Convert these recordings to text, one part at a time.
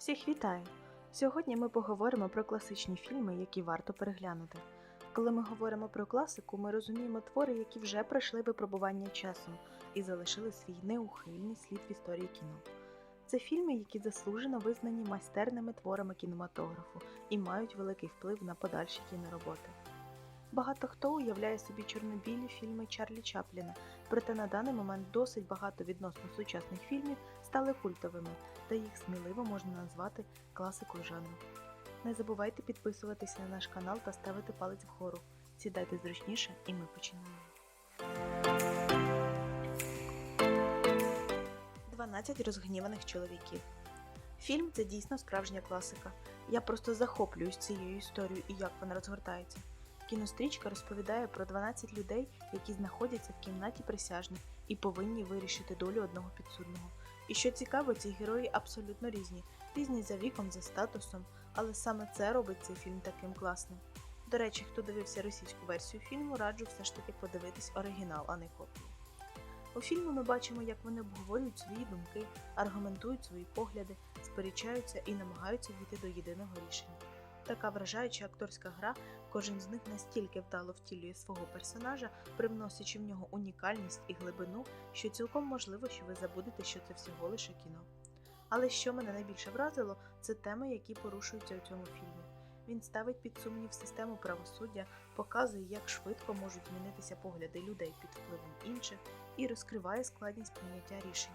Всіх вітаю! Сьогодні ми поговоримо про класичні фільми, які варто переглянути. Коли ми говоримо про класику, ми розуміємо твори, які вже пройшли випробування часом і залишили свій неухильний слід в історії кіно. Це фільми, які заслужено визнані майстерними творами кінематографу і мають великий вплив на подальші кінороботи. Багато хто уявляє собі чорнобілі фільми Чарлі Чапліна, проте на даний момент досить багато відносно сучасних фільмів стали культовими, та їх сміливо можна назвати класикою жанру. Не забувайте підписуватися на наш канал та ставити палець вгору. Сідайте зручніше і ми починаємо. 12 розгніваних чоловіків. Фільм це дійсно справжня класика. Я просто захоплююсь цією історією і як вона розгортається. Кінострічка розповідає про 12 людей, які знаходяться в кімнаті присяжних і повинні вирішити долю одного підсудного. І що цікаво, ці герої абсолютно різні, різні за віком, за статусом, але саме це робить цей фільм таким класним. До речі, хто дивився російську версію фільму, раджу все ж таки подивитись оригінал, а не копію. У фільмі ми бачимо, як вони обговорюють свої думки, аргументують свої погляди, сперечаються і намагаються дійти до єдиного рішення. Така вражаюча акторська гра, кожен з них настільки вдало втілює свого персонажа, привносячи в нього унікальність і глибину, що цілком можливо, що ви забудете, що це всього лише кіно. Але що мене найбільше вразило, це теми, які порушуються у цьому фільмі. Він ставить під сумнів систему правосуддя, показує, як швидко можуть змінитися погляди людей під впливом інших, і розкриває складність прийняття рішень.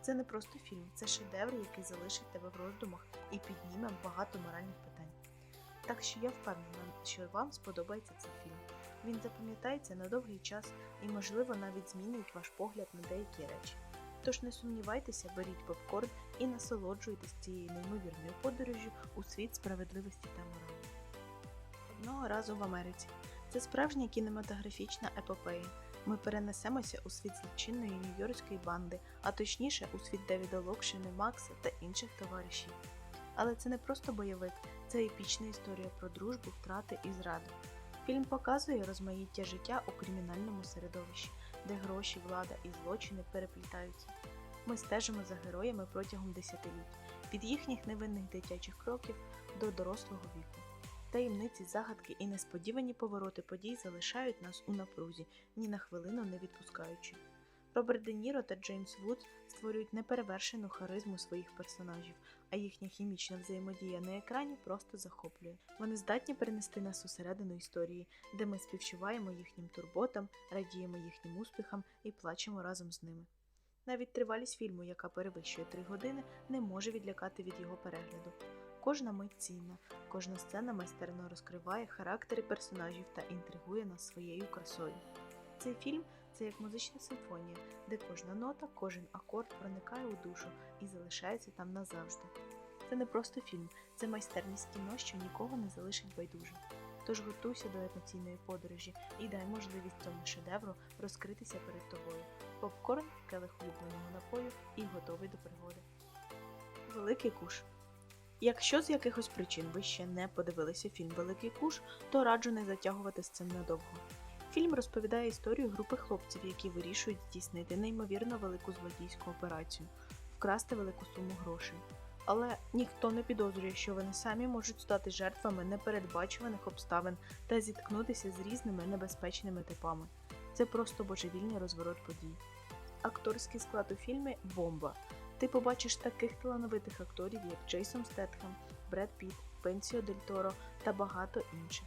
Це не просто фільм, це шедевр, який залишить тебе в роздумах і підніме багато моральних питань. Так що я впевнена, що вам сподобається цей фільм. Він запам'ятається на довгий час і, можливо, навіть змінить ваш погляд на деякі речі. Тож не сумнівайтеся, беріть попкорн і насолоджуйтесь цією неймовірною подорожжю у світ справедливості та моралі. Одного разу в Америці. Це справжня кінематографічна епопея. Ми перенесемося у світ злочинної нью-йоркської банди, а точніше у світ Девіда Локшини, Макса та інших товаришів. Але це не просто бойовик, це епічна історія про дружбу, втрати і зраду. Фільм показує розмаїття життя у кримінальному середовищі, де гроші, влада і злочини переплітаються. Ми стежимо за героями протягом десятиліть, від їхніх невинних дитячих кроків до дорослого віку. Таємниці, загадки і несподівані повороти подій залишають нас у напрузі, ні на хвилину не відпускаючи. Роберт Де Ніро та Джеймс Вудс створюють неперевершену харизму своїх персонажів, а їхня хімічна взаємодія на екрані просто захоплює. Вони здатні перенести нас усередину історії, де ми співчуваємо їхнім турботам, радіємо їхнім успіхам і плачемо разом з ними. Навіть тривалість фільму, яка перевищує 3 години, не може відлякати від його перегляду. Кожна мить цінна, кожна сцена майстерно розкриває характери персонажів та інтригує нас своєю красою. Цей фільм це як музична симфонія, де кожна нота, кожен акорд проникає у душу і залишається там назавжди. Це не просто фільм, це майстерність кіно, що нікого не залишить байдужим. Тож готуйся до емоційної подорожі і дай можливість цьому шедевру розкритися перед тобою. Попкорн, келих улюбленого напою і готовий до пригоди. Великий куш. Якщо з якихось причин ви ще не подивилися фільм Великий куш, то раджу не затягувати з цим надовго. Фільм розповідає історію групи хлопців, які вирішують здійснити неймовірно велику злодійську операцію вкрасти велику суму грошей. Але ніхто не підозрює, що вони самі можуть стати жертвами непередбачуваних обставин та зіткнутися з різними небезпечними типами. Це просто божевільний розворот подій. Акторський склад у фільмі бомба. Ти побачиш таких талановитих акторів, як Джейсон Стетхем, Бред Піт, Пенсіо Дель Торо та багато інших.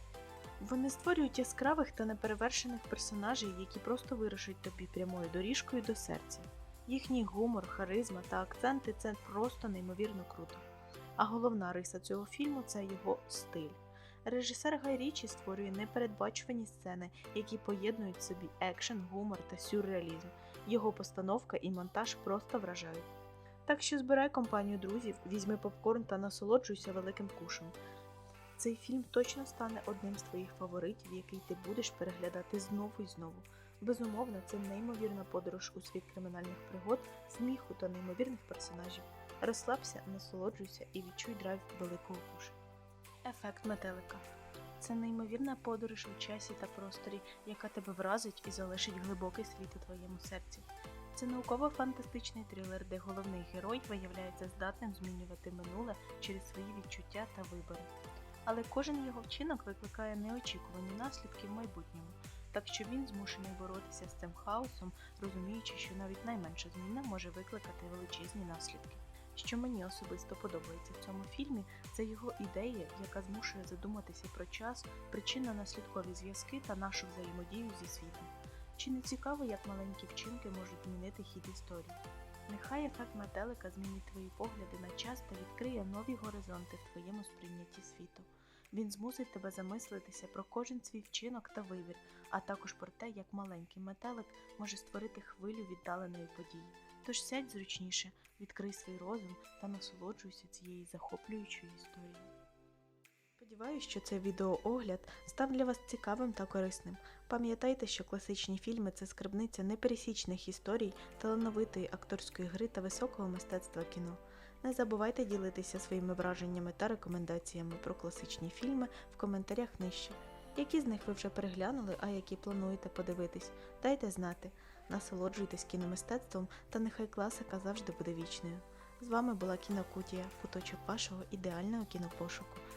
Вони створюють яскравих та неперевершених персонажів, які просто вирушать тобі прямою доріжкою до серця. Їхній гумор, харизма та акценти це просто неймовірно круто. А головна риса цього фільму це його стиль. Режисер Гай Річі створює непередбачувані сцени, які поєднують в собі екшен, гумор та сюрреалізм. Його постановка і монтаж просто вражають. Так що збирай компанію друзів, візьми попкорн та насолоджуйся великим кушем. Цей фільм точно стане одним з твоїх фаворитів, який ти будеш переглядати знову і знову. Безумовно, це неймовірна подорож у світ кримінальних пригод, сміху та неймовірних персонажів. Розслабся, насолоджуйся і відчуй драйв великого куша. Ефект метелика. Це неймовірна подорож у часі та просторі, яка тебе вразить і залишить глибокий слід у твоєму серці. Це науково-фантастичний трилер, де головний герой виявляється здатним змінювати минуле через свої відчуття та вибори. Але кожен його вчинок викликає неочікувані наслідки в майбутньому, так що він змушений боротися з цим хаосом, розуміючи, що навіть найменша зміна може викликати величезні наслідки. Що мені особисто подобається в цьому фільмі, це його ідея, яка змушує задуматися про час, причинно-наслідкові зв'язки та нашу взаємодію зі світом. Чи не цікаво, як маленькі вчинки можуть змінити хід історії? Нехай ефект метелика змінить твої погляди на час та відкриє нові горизонти в твоєму сприйнятті світу. Він змусить тебе замислитися про кожен свій вчинок та вибір, а також про те, як маленький метелик може створити хвилю віддаленої події. Тож сядь зручніше, відкрий свій розум та насолоджуйся цією захоплюючою історією. Сподіваюсь, що цей відеоогляд став для вас цікавим та корисним. Пам'ятайте, що класичні фільми це скарбниця непересічних історій, талановитої акторської гри та високого мистецтва кіно. Не забувайте ділитися своїми враженнями та рекомендаціями про класичні фільми в коментарях нижче. Які з них ви вже переглянули, а які плануєте подивитись? Дайте знати. Насолоджуйтесь кіномистецтвом та нехай класика завжди буде вічною. З вами була Кінокутія, куточок вашого ідеального кінопошуку.